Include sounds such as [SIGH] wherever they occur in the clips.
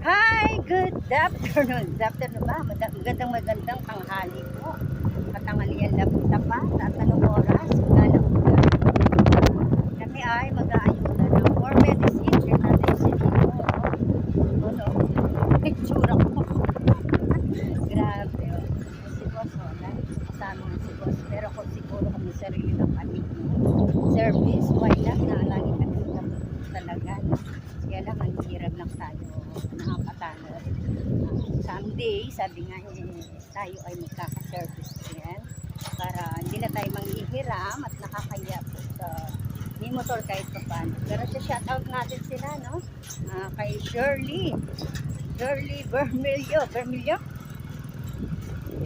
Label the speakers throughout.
Speaker 1: Hi! Good afternoon. Good afternoon ba? Magandang magandang tanghali po. Katangalian na po tapat at anong oras? Galang po Kami ay mag-aayuda ng more medicine kay Tatay Silino. Ano? Picture ko. Grabe. oh. Si Boss, oh, na- kasama nga si Boss. Pero kung siguro kami sarili ng kami service, why not? Na lagi kami talaga. Kaya lang, ang hirap lang tayo nakapatalo. Someday, sabi nga tayo ay magkaka-service din para hindi na tayo manghihiram at nakakaya po sa may motor kahit pa paano. Pero sa shoutout natin sila, no? Ah, kay Shirley. Shirley Vermilio. Vermilio?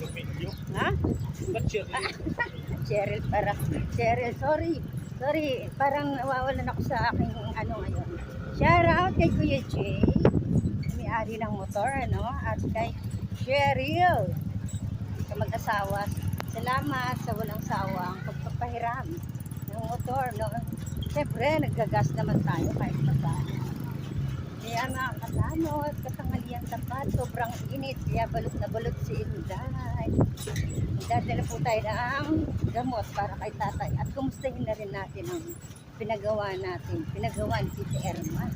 Speaker 2: Romilio?
Speaker 1: Ha?
Speaker 2: Ba't Shirley? [LAUGHS]
Speaker 1: Cheryl para. Cheryl, sorry. Sorry, parang nawawalan ako sa aking ano ngayon. Shout out kay Kuya Jay, may-ari ng motor, ano, at kay Cheryl, sa mag-asawa. Salamat sa walang sawang pagpapahiram ng motor, no. Siyempre, naggagas naman tayo kahit magkano. Kaya mga katano at katangalian tapat, sobrang init, kaya balot na balot si Inday. Dadala po tayo ng gamot para kay tatay. At kumustahin na rin natin ang pinagawa natin. Pinagawa ni Tita Erma.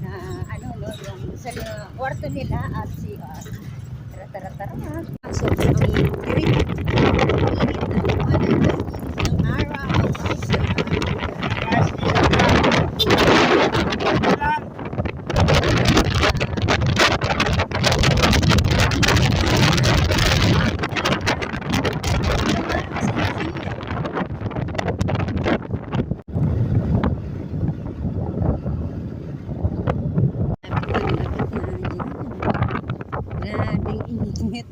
Speaker 1: Na ano no, yung sa kwarto nila at si uh, tara tara. So, ang init. Init ng araw. Grabing init.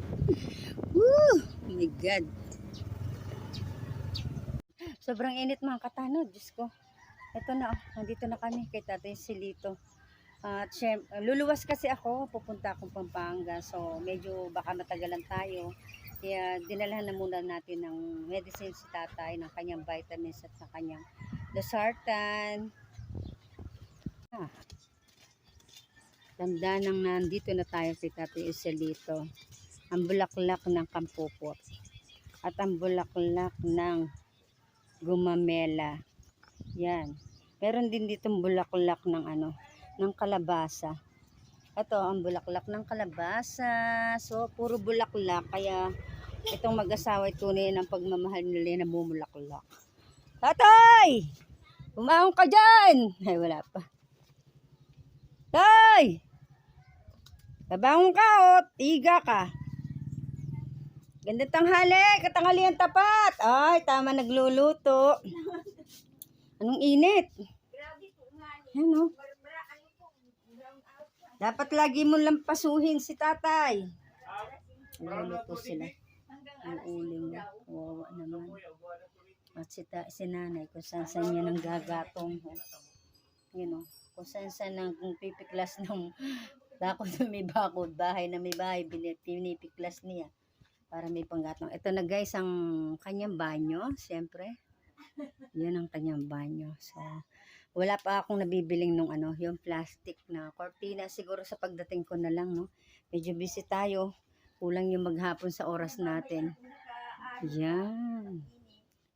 Speaker 1: Woo! Oh my God. Sobrang init mga katano. Diyos ko. Ito na. oh. Nandito na kami kay Tatay Silito. At syem- luluwas kasi ako. Pupunta akong Pampanga. So, medyo baka matagalan tayo. Kaya dinalhan na muna natin ng medicine si tatay, ng kanyang vitamins at ng kanyang losartan. Ah. Tanda nang nandito na tayo kay Tatay Iselito. Ang bulaklak ng kampupot. At ang bulaklak ng gumamela. Yan. Meron din dito bulaklak ng ano, ng kalabasa. Ito ang bulaklak ng kalabasa. So, puro bulaklak. Kaya, itong mag-asawa ay tunay ng pagmamahal nila na bumulaklak. Tatay! Umahon ka dyan! [LAUGHS] Ay, wala pa. Tay! Tabangon ka o tiga ka. Ganda tanghali, katanghalian tapat. Ay, tama nagluluto. [LAUGHS] Anong init? Ano? Dapat lagi mo lang pasuhin si tatay. Nagluluto sila. Ang uling niya. Wawa naman. At si, ta- si nanay, kung saan saan niya nang gagatong. oh. You know, kung saan saan nang pipiklas ng [LAUGHS] bakod na may bakod, bahay na may bahay, pinipiklas niya para may panggatong. Ito na guys, ang kanyang banyo, siyempre. Yan ang kanyang banyo. So, wala pa akong nabibiling nung ano, yung plastic na cortina. Siguro sa pagdating ko na lang, no? Medyo busy tayo. Kulang yung maghapon sa oras natin. Yan.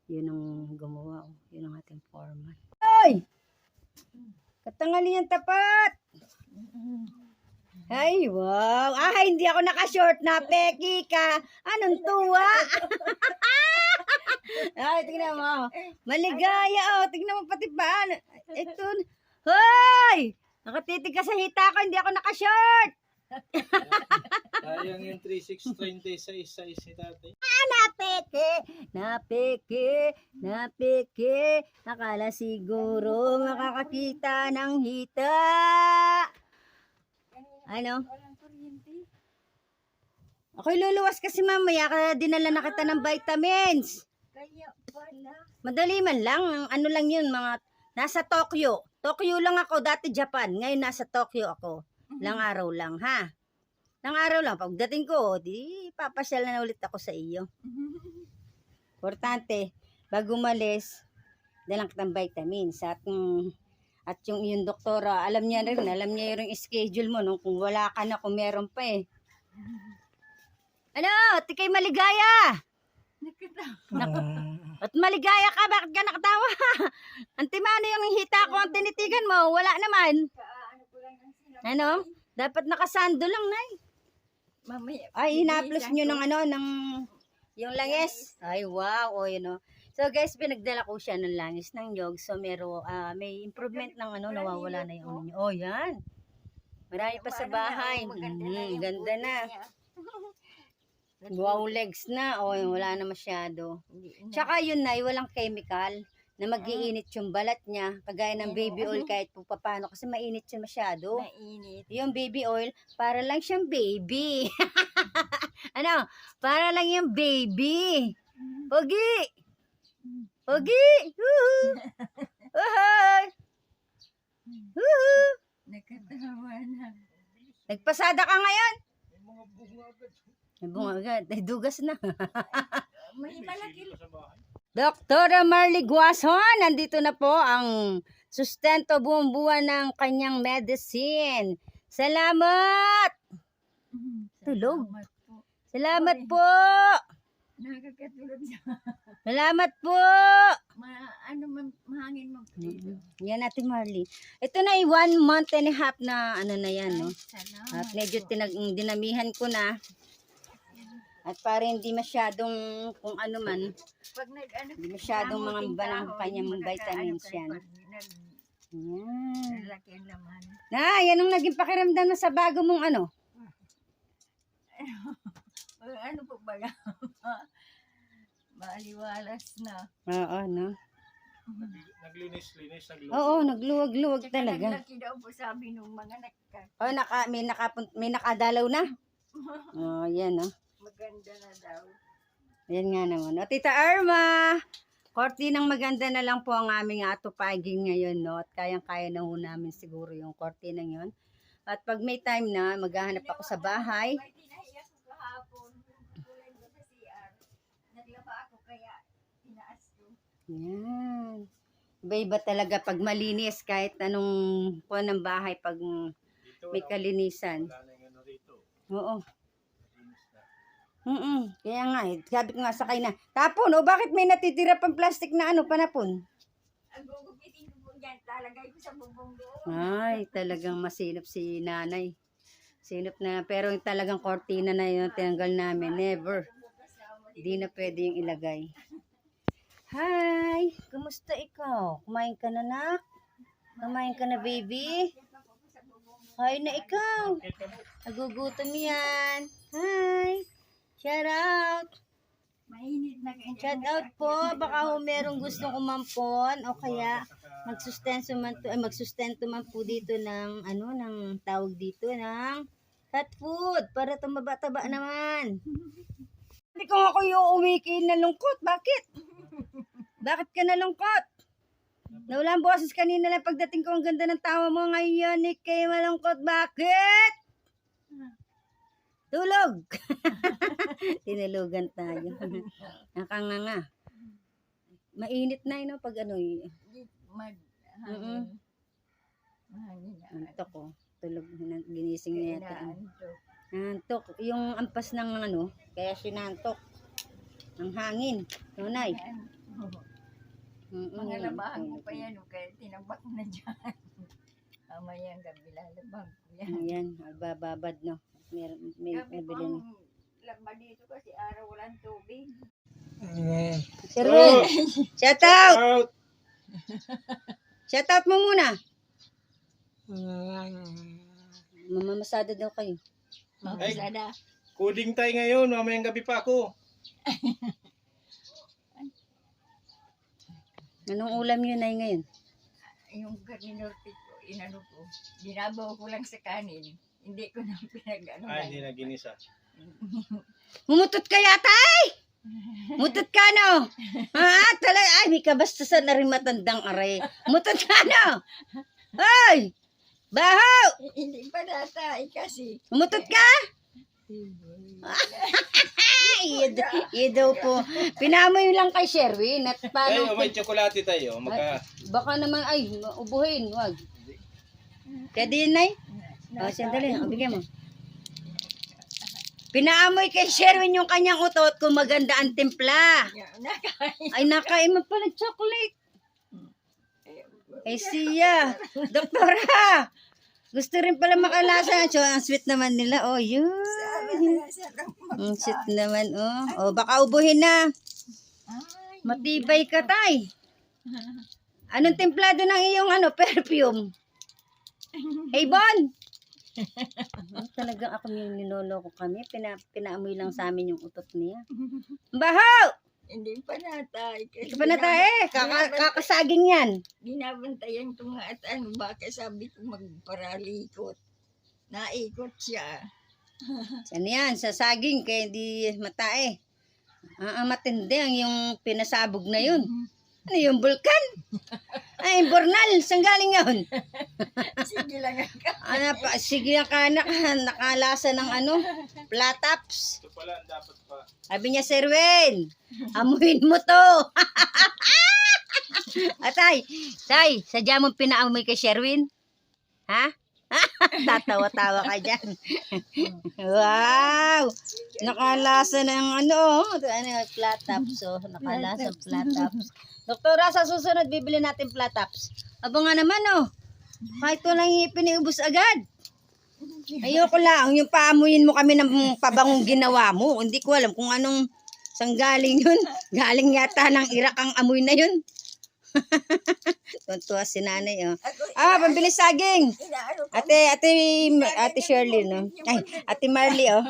Speaker 1: Yun ang gumawa. oh. Yun ang ating foreman. Ay! Katangalian tapat! Ay, wow. Ah, hindi ako naka-short na. Peki ka. Anong tuwa? [LAUGHS] Ay, tingnan mo. Maligaya, oh. Tingnan mo pati pa. Ito. Hoy! Nakatitig ka sa hita ko. Hindi ako naka-short.
Speaker 2: Sayang yung 3630 sa isa si tatay.
Speaker 1: Napeke, napeke, napeke. Akala siguro makakakita ng hita. Ano? Ako'y luluwas kasi mamaya kaya dinala na kita ng vitamins. Madali man lang. Ano lang yun, mga nasa Tokyo. Tokyo lang ako, dati Japan. Ngayon nasa Tokyo ako. Lang araw lang, ha? Lang araw lang. Pagdating ko, di papasyal na ulit ako sa iyo. [LAUGHS] Importante, bago umalis, dalang kitang vitamins at mm, At yung yung doktora, alam niya rin, alam niya yung schedule mo nung kung wala ka na, kung meron pa eh. [LAUGHS] Ano, tikay maligaya. Naku, at maligaya ka, bakit ka nakatawa? [LAUGHS] Antimano yung hita ko ang tinitigan mo, wala naman. Ano? Dapat nakasando lang, Nay.
Speaker 3: Mamaya.
Speaker 1: Ay, ina-plus nyo ng ano, ng yung langis. Ay, wow. O, yun o. So, guys, pinagdala ko siya ng langis ng yog. So, mero, ah, may improvement ng ano, nawawala na yung ano. Oh, yan. Marami pa sa bahay. Mhm, ganda na. Wow legs na. O, wala na masyado. Tsaka yun na, walang chemical na mag-iinit yung balat niya. Kagaya ng baby oil kahit po paano. Kasi mainit siya masyado.
Speaker 3: Mainit.
Speaker 1: Yung baby oil, para lang siyang baby. [LAUGHS] ano? Para lang yung baby. Pogi! Pogi! Woohoo! Uhoy! [LAUGHS] Woohoo!
Speaker 3: Nakatawa na.
Speaker 1: Nagpasada ka ngayon? May bunga agad. Ay, dugas na. [LAUGHS]
Speaker 3: May malaki.
Speaker 1: Doktora Marley Guason, nandito na po ang sustento buong buwan ng kanyang medicine. Salamat! Tulog.
Speaker 3: Salamat po.
Speaker 1: Salamat po!
Speaker 3: Nakakatulog sa
Speaker 1: Salamat po!
Speaker 3: ma, ano man, mahangin mo.
Speaker 1: Yan natin Marley. Ito na ay one month and a half na ano na yan, no? At medyo tinag dinamihan ko na. At para hindi masyadong kung ano man,
Speaker 3: Pag nag, ano,
Speaker 1: hindi masyadong mga
Speaker 3: namuting
Speaker 1: ba ng
Speaker 3: tao,
Speaker 1: kanyang vitamins yan. Yan.
Speaker 3: Lalaki ang laman.
Speaker 1: Na, yan ang naging pakiramdam na sa bago mong ano. [LAUGHS]
Speaker 3: Ano po ba yan? [LAUGHS] Maaliwalas na.
Speaker 1: Oo, no?
Speaker 2: Naglinis-linis, nagluto.
Speaker 1: Oo, nagluwag-luwag
Speaker 3: Tsaka
Speaker 1: talaga.
Speaker 3: naglaki daw po sabi nung mga nagka.
Speaker 1: Oh, naka, may, nakapun, may nakadalaw na. [LAUGHS] Oh, yan, no?
Speaker 3: Maganda na daw.
Speaker 1: Yan nga naman. O, Tita Irma, kortinang maganda na lang po ang aming atupaging ngayon, no? At kayang-kaya na ho namin siguro yung kortinang yon. At pag may time na, maghahanap ako sa bahay. Yan. Iba-iba talaga pag malinis, kahit anong po ng bahay, pag may kalinisan.
Speaker 2: Ano.
Speaker 1: Oo.
Speaker 2: Linis na.
Speaker 1: Mm Kaya nga, eh, sabi ko nga sa kanya, tapon, o bakit may natitira pang plastic na ano, panapon?
Speaker 3: Ang gugupitin ko po dyan, talagay ko sa bubong doon.
Speaker 1: Ay, talagang masinop si nanay. Sinop na, pero yung talagang kortina na yun, tinanggal namin, never. Hindi na pwede yung ilagay. Hi! Kumusta ikaw? Kumain ka na, nak? Kumain ka na, baby? Hi na ikaw! Nagugutom yan. Hi! Shout out!
Speaker 3: Mainit na kayo.
Speaker 1: Shout out po. Baka ho merong gustong umampon o kaya magsustento man to, ay magsustento man po dito ng ano ng tawag dito ng cat food para tumaba-taba naman. [LAUGHS] Hindi ko ako yung umiki na lungkot. Bakit? Bakit ka nalungkot? Nawala ang boses kanina lang pagdating ko. Ang ganda ng tawa mo ngayon. Ni kay malungkot. Bakit? Tulog. [LAUGHS] Tinulugan tayo. [LAUGHS] Nakanganga. Mainit na yun, no, pag ano, y-
Speaker 3: Mag,
Speaker 1: Mm-mm.
Speaker 3: hangin. Mahangin na.
Speaker 1: antok ko. Tulog, na- ginising niya yata. Nantok. Yung ampas ng ano, kaya sinantok. Ang hangin. Tunay.
Speaker 3: Yan.
Speaker 1: Mm-mm,
Speaker 3: Mga labahan ko pa yan, kaya tinabak na dyan. [LAUGHS] Mamayang gabi lalabang ko yan.
Speaker 1: Ayan, bababad, no. May, may, bilhin.
Speaker 3: ang laba dito kasi araw walang tubig.
Speaker 1: Sir Will, shout out!
Speaker 2: Out!
Speaker 1: Shout out mo muna. Mamamasada daw kayo.
Speaker 3: Mabasada.
Speaker 2: Coding tayo ngayon, mamayang gabi pa ako. [LAUGHS]
Speaker 1: Anong ulam yun ay ngayon?
Speaker 3: Yung ko, inano ko, dinabaw ko lang sa kanin. Hindi ko na pinag-ano.
Speaker 2: Ay, hindi na ginisa. [LAUGHS]
Speaker 1: Humutot ka yata ay! Mutot ka no? Ha? Talaga, ay, may kabastasan na rin matandang aray. Mutot ka no? Ay! Bahaw!
Speaker 3: Hindi pa data, eh, kasi.
Speaker 1: Humutot ka? Iya, iya daw po. Pinamoy lang kay Sherwin at
Speaker 2: Tayo,
Speaker 1: paano
Speaker 2: may tsokolate tayo. Magka...
Speaker 1: baka naman ay ubuhin, wag. Kaya din nay. O, sandali, o, bigyan mo. Pinaamoy kay Sherwin yung kanyang utot kung maganda ang timpla. Ay, nakain mo pala chocolate. Ay, siya. Doktora. Gusto rin pala makalasa. So, ang sweet naman nila. Oh, yun. Ang sweet naman, oh. Oh, baka ubuhin na.
Speaker 3: Ay,
Speaker 1: Matibay ka, tay. Anong templado ng iyong ano, perfume? [LAUGHS] Hey, Bon! [LAUGHS] Talagang ako yung niloloko kami. Pina, pinaamoy lang sa amin yung utot niya. [LAUGHS] Bahaw!
Speaker 3: hindi pa natay.
Speaker 1: Ito pa na tayo eh. Kaka, kakasaging yan.
Speaker 3: Binabantayan ko nga at ano, baka sabi ko magparalikot. Naikot siya. [LAUGHS]
Speaker 1: Ano yan? Sa saging, kaya hindi matae. Ah, ah, matindi ang yung pinasabog na yun. Ano yung bulkan? Ay, bornal. Saan galing yun? [LAUGHS]
Speaker 3: Sige lang ako.
Speaker 1: Ano pa? Sige ka, naka, nakalasa ng ano? Plataps.
Speaker 2: Ito pala ang dapat pa.
Speaker 1: Sabi niya, Sir Wen, amuin mo to. [LAUGHS] Atay, tay, sadya mong pinaamoy kay Sherwin? Ha? [LAUGHS] Tatawa-tawa ka dyan. wow! Nakalasa ng ano, oh. ano, flat tops. Oh. Nakalasa ng flat tops. Doktora, sa susunod, bibili natin flat tops. Aba nga naman, oh. Kahit walang ipiniubos agad. Ayoko lang, yung paamuyin mo kami ng pabangong ginawa mo. Hindi ko alam kung anong sang galing yun. [LAUGHS] Galing yata ng Iraq ang amoy na yun. [LAUGHS] Tuntua si nanay, oh. Ah, pambili saging.
Speaker 3: ko.
Speaker 1: Ate, ate, ate Shirley, no? Ay, ate Marley, oh.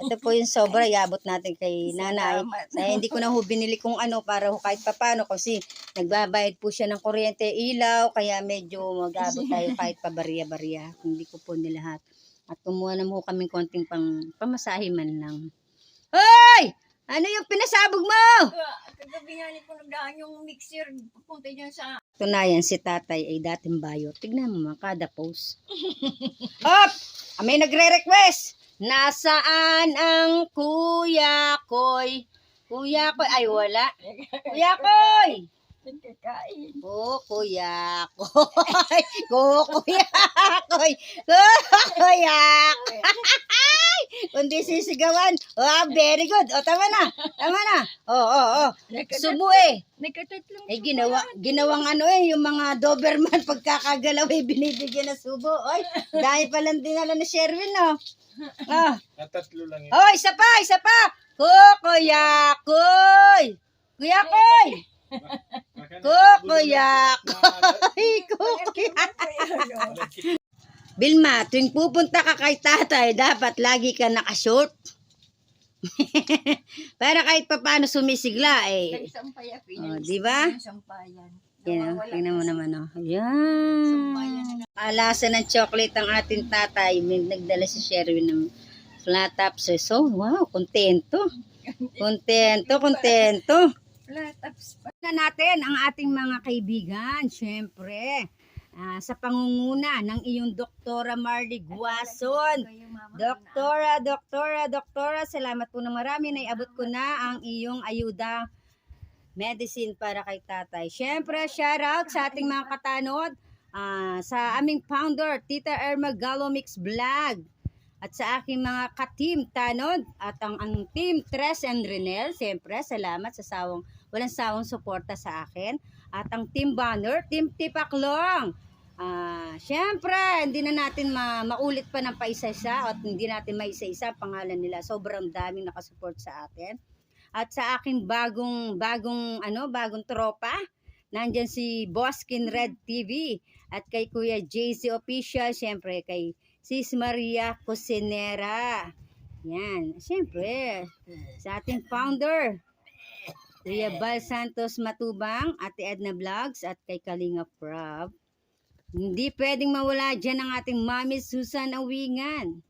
Speaker 1: Ito po yung sobra, iabot natin kay nanay. Na hindi ko na ho binili kung ano para ho kahit papano kasi nagbabayad po siya ng kuryente, ilaw, kaya medyo mag-abot tayo kahit pa barya-barya. Hindi ko po nilahat. At kumuha na mo kami konting pang pamasahe man lang. Hoy! Ano yung pinasabog mo?
Speaker 3: Ka- Kagabi nga ni ko nagdaan yung mixer papunta dyan sa
Speaker 1: Tunayan si tatay ay dating bayo. Tignan mo mga kada post. [LAUGHS] Ah, May nagre-request. Nasaan ang kuya koy? Kuya koy. Ay, wala. Kuya koy!
Speaker 3: Nagkakain.
Speaker 1: Oh, kuya koy. Ko, kuya koy. Ko, kuya koy. Kundi sisigawan. Oh, very good. O, tama na. Tama na. Oh, oh, oh. Subo eh.
Speaker 3: Nagkatatlong
Speaker 1: Eh, ginawa, ginawang ano eh, yung mga Doberman [LAUGHS] pagkakagalaw eh, binibigyan ng subo. Oy, dahil palang dinala ni Sherwin, no? Ah.
Speaker 2: Natatlo lang yun.
Speaker 1: Oh, isa pa, isa pa! Kukuyakoy! Kuyakoy! Kukuyakoy! [LAUGHS] Kukuyakoy! Bilma, tuwing pupunta ka kay tatay, dapat lagi ka nakashort. [LAUGHS] Para kahit papano sumisigla eh.
Speaker 3: Nagsampaya,
Speaker 1: Oh, di ba?
Speaker 3: Sampayan.
Speaker 1: Yan, oh, tingnan mo naman, oh. Ayan.
Speaker 3: Sampayan na
Speaker 1: Alasa ng chocolate ang ating tatay. May nagdala si Sherwin ng flat tops. So, wow, kontento. [LAUGHS] Kontento, kontento.
Speaker 3: Plataps pa.
Speaker 1: Na natin ang ating mga kaibigan, syempre. ah, sa pangunguna ng iyong Doktora Marley Guason. Doktora, doktora, doktora, salamat po na marami. Naiabot ko na ang iyong ayuda medicine para kay tatay. Siyempre, shout out sa ating mga katanod, ah, sa aming founder, Tita Irma Galomix Vlog, at sa aking mga ka-team tanod, at ang, ang team Tres and Renel, siyempre, salamat sa sawang, walang sawang suporta sa akin. At ang team banner, team Tipaklong, Ah, syempre, hindi na natin ma maulit pa ng paisa-isa at hindi natin maisa-isa ang pangalan nila. Sobrang daming nakasupport sa atin. At sa aking bagong bagong ano, bagong tropa, nandiyan si Boskin Red TV at kay Kuya JC Official, syempre kay Sis Maria Cusinera. Yan, syempre, sa ating founder, Kuya Bal Santos Matubang, Ate Edna Vlogs at kay Kalinga Prab. Hindi pwedeng mawala dyan ang ating Mami Susan Awingan.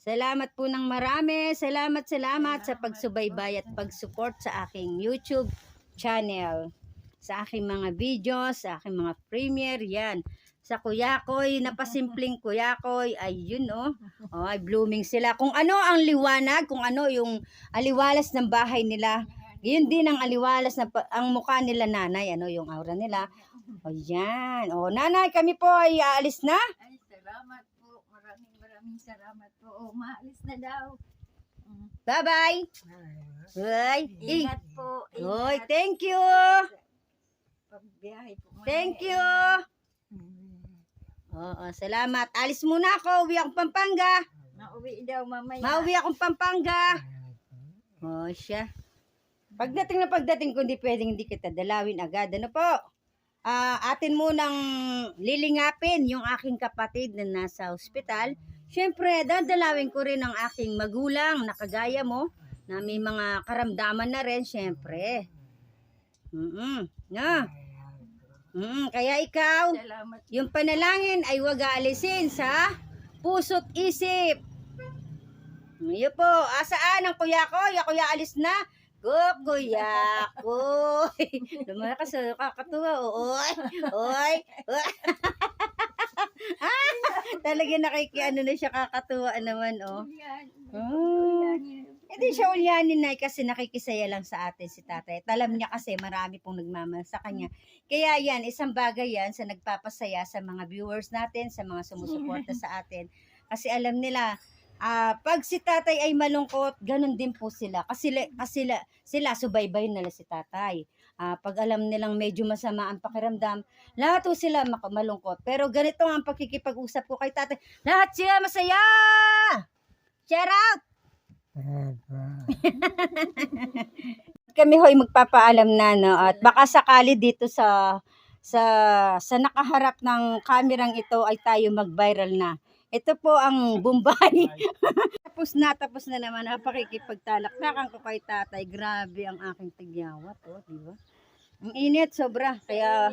Speaker 1: Salamat po ng marami. Salamat, salamat sa pagsubaybay at pagsupport sa aking YouTube channel. Sa aking mga videos, sa aking mga premiere, yan. sa Kuyakoy, napasimpleng [LAUGHS] Kuyakoy, ay yun oh. oh. Ay blooming sila. Kung ano ang liwanag, kung ano yung aliwalas ng bahay nila, yun din ang aliwalas na ang mukha nila nanay, ano yung aura nila. O yan. O nanay, kami po ay aalis na.
Speaker 3: Ay, salamat po. Maraming maraming salamat po. O, maalis na daw.
Speaker 1: Bye-bye. Bye.
Speaker 3: Ingat po. Ingat.
Speaker 1: thank you.
Speaker 3: Pagbiyahe po.
Speaker 1: Thank you.
Speaker 3: Mm.
Speaker 1: Oo, salamat. Alis muna ako. Uwi akong Pampanga.
Speaker 3: Mauwi daw mamaya.
Speaker 1: Mauwi akong Pampanga. Oh, siya. Pagdating na pagdating ko, hindi pwedeng hindi kita dalawin agad. Ano po? Ah, atin munang lilingapin yung aking kapatid na nasa ospital. Siyempre, dadalawin ko rin ang aking magulang na kagaya mo na may mga karamdaman na rin, siyempre. Mm Na. Mm, kaya ikaw,
Speaker 3: Salamat.
Speaker 1: yung panalangin ay huwag aalisin sa puso't isip. Ngayon po, asaan ang kuya ko? Ya kuya alis na. Go, kuya ko. Lumakas, kakatuwa. Oy, oy. [LAUGHS] ah, talaga nakikiano na siya kakatuwa naman, oh. Oh. Hindi siya ulyanin na kasi nakikisaya lang sa atin si tatay. At alam niya kasi marami pong nagmamahal sa kanya. Kaya yan, isang bagay yan sa nagpapasaya sa mga viewers natin, sa mga sumusuporta [LAUGHS] sa atin. Kasi alam nila, ah pag si tatay ay malungkot, ganun din po sila. Kasi, kasi sila, sila subaybay nila si tatay. Ah, pag alam nilang medyo masama ang pakiramdam, lahat po sila malungkot. Pero ganito ang pagkikipag-usap ko kay tatay. Lahat sila masaya! Shout out! kami hoy magpapaalam na no at baka sakali dito sa sa sa nakaharap ng kamerang ito ay tayo mag-viral na. Ito po ang [LAUGHS] Bombay. [LAUGHS] tapos na, tapos na naman. ang pakikipagtalaktakan ko kay tatay. Grabe ang aking tigyawat, oh, di ba? Ang init, sobra. Kaya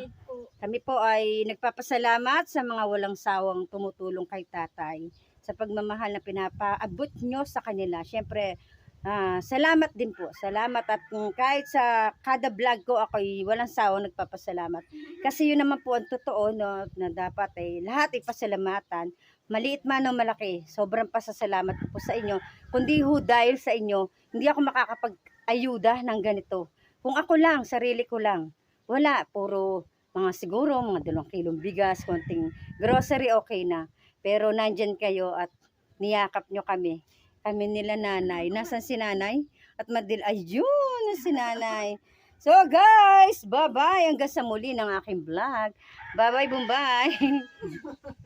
Speaker 1: kami po ay nagpapasalamat sa mga walang sawang tumutulong kay tatay sa pagmamahal na pinapaabot nyo sa kanila. Siyempre, ah, salamat din po. Salamat at mm, kahit sa kada vlog ko ako'y walang sawang nagpapasalamat. Kasi yun naman po ang totoo no, na dapat ay lahat ay pasalamatan. Maliit man o malaki, sobrang pasasalamat po sa inyo. Kundi ho dahil sa inyo, hindi ako makakapag-ayuda ng ganito. Kung ako lang, sarili ko lang, wala, puro mga siguro, mga dalawang kilong bigas, konting grocery, okay na. Pero nandyan kayo at niyakap nyo kami. Kami nila nanay. Nasaan si nanay? At madil, ayun, si [LAUGHS] nanay. So guys, bye-bye. Hanggang sa muli ng aking vlog. Bye-bye, Bombay. [LAUGHS]